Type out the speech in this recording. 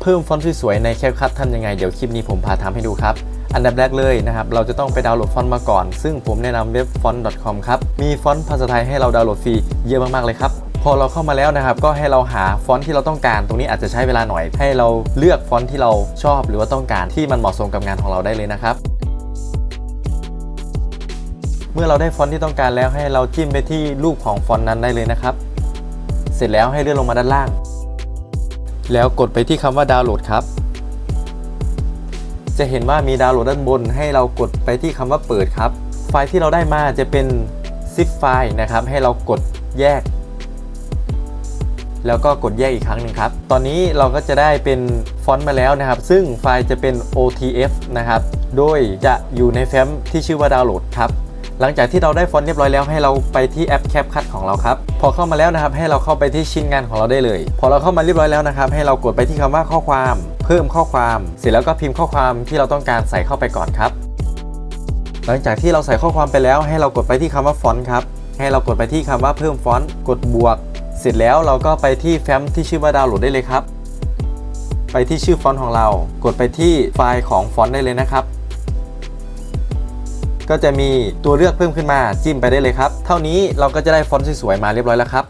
เพิ่มฟอนต์สวยๆในแคปคัททำยังไงเดี๋ยวคลิปนี้ผมพาทำให้ดูครับ อันดับแรกเลยนะครับ เราจะต้องไปดาวน์โหลดฟอนต์มาก่อน ซึ่งผมแนะนำเว็บ font.com ครับ มีฟอนต์ภาษาไทยให้เราดาวน์โหลดฟรีเยอะมากๆเลยครับพอเราเข้ามาแล้วนะครับ ก็ให้เราหาฟอนต์ที่เราต้องการ ตรงนี้อาจจะใช้เวลาหน่อย ให้เราเลือกฟอนต์ที่เราชอบหรือว่าต้องการที่มันเหมาะสมกับงานของเราได้เลยนะครับ เมื่อเราได้ฟอนต์ที่ต้องการแล้วให้เราจิ้มไปที่รูปของฟอนต์นั้นได้เลยนะครับ เสร็จแล้วให้เลื่อนลงมาด้านล่าง แล้วกดไปที่คำว่าดาวน์โหลดครับ จะเห็นว่ามีดาวน์โหลดด้านบน ให้เรากดไปที่คำว่าเปิดครับ ไฟล์ที่เราได้มาจะเป็น zip ไฟล์นะครับ ให้เรากดแยก แล้วก็กดแยกอีกครั้งหนึ่งครับ ตอนนี้เราก็จะได้เป็นฟอนต์มาแล้วนะครับ ซึ่งไฟล์จะเป็น OTF นะครับ โดยจะอยู่ในแฟ้มที่ชื่อว่าดาวน์โหลดครับ หลังจากที่เราได้ฟอนต์เรียบร้อยแล้วให้เราไปที่แอป CapCut ของเราครับ พอเข้ามาแล้วนะครับให้เราเข้าไปที่ชิ้นงานของเราได้เลย พอเราเข้ามาเรียบร้อยแล้วนะครับให้เรากดไปที่คำว่าข้อความ เพิ่มข้อความ เสร็จแล้วก็พิมพ์ข้อความที่เราต้องการใส่เข้าไปก่อนครับ หลังจากที่เราใส่ข้อความไปแล้ว ให้เรากดไปที่คำว่าฟอนต์ครับให้เรากดไปที่คำว่าเพิ่มฟอนต์กดบวก เสร็จแล้วเราก็ไปที่แฟ้มที่ชื่อว่าดาวน์โหลดได้เลยครับไปที่ชื่อฟอนต์ของเรา กดไปที่ไฟล์ของฟอนต์ได้เลยนะครับ ก็จะมีตัวเลือกเพิ่มขึ้นมาจิ้มไปได้เลยครับ เท่านี้เราก็จะได้ฟอนต์สวยๆมาเรียบร้อยแล้วครับ